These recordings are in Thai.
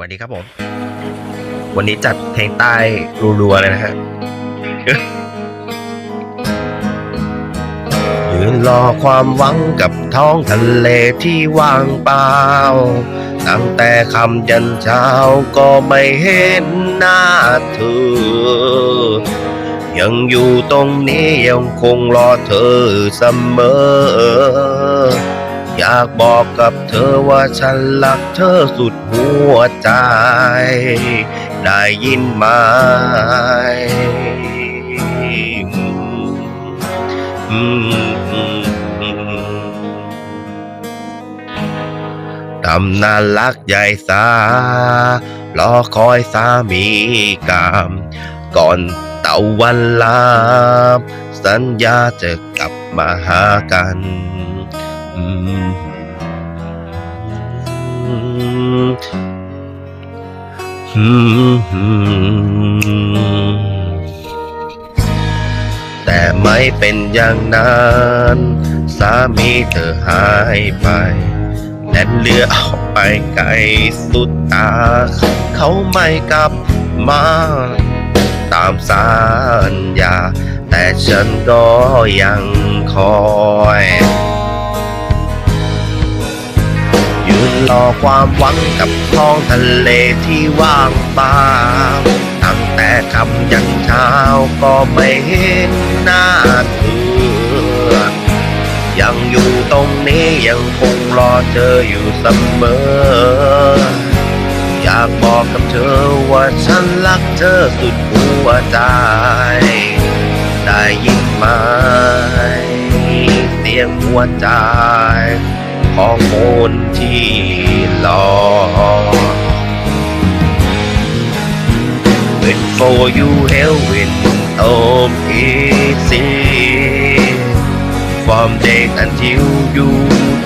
สวัสดีครับผม วันนี้จัดเพลงใต้รัวๆเลยนะฮะยืนรอความหวังกับท้องทะเลที่ว่างเปล่า ตั้งแต่คำยันเช้าก็ไม่เห็นหน้าเธอ ยังอยู่ตรงนี้ยังคงรอเธอเสมอ อยากบอกกับเธอว่าฉันรักเธอสุดหัวใจ ได้ยินไหมตำนานรักใหญ่สารอคอยสามีกามก่อนเต่าวันลาบ สัญญาจะกลับมาหากัน แต่ไม่เป็นอย่างนั้น สามีเธอหายไปและเรือออกไปไกลสุดตา เขาไม่กลับมาตามสัญญา แต่ฉันก็ยังคอย รอความหวังกับท้องทะเลที่ว่างเปล่าตั้งแต่คำยันเช้าก็ไม่เห็นหน้าเธอยังอยู่ตรงนี้ยังคงรอเธออยู่เสมอ อยากบอกกับเธอว่าฉันรักเธอสุดหัวใจ ได้ยินไหมเสียงหัวใจ ของคน 之浪。Wait for you hell when of easy From then until you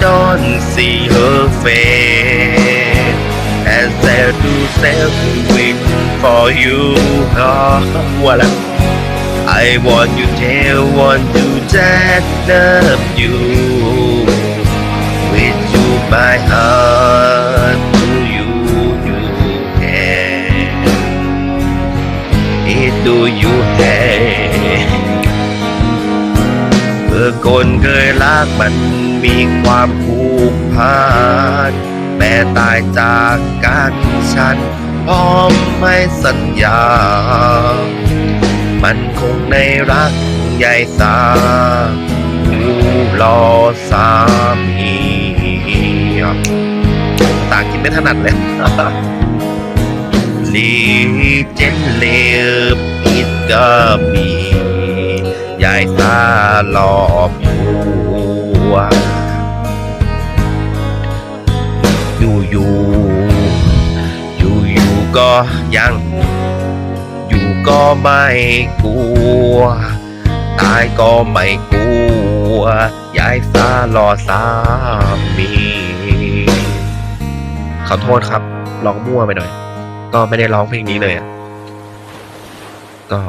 don't see her face And say to self wait for you God What? I want you tell want to that love you my heart to you you can it do you have เมื่อคนเคยรักมันมีความผูกพันแม้ตายจากกันฉันพร้อมไม่สัญญา มันคงในรักใหญ่สาผู้รอสามี ต่างกินไม่ถนัดเลยลีเจนเลบอิดก็มียายตาหลอบอยู่อยู่อยู่อยู่อยู่ก็ยัง อยู่ก็ไม่กลัว ตายก็ไม่กลัว ยายสารอสามี อโทษครับร้องมั่วไปหน่อย ก็ไม่ได้ร้องเพลงนี้เลยอะก็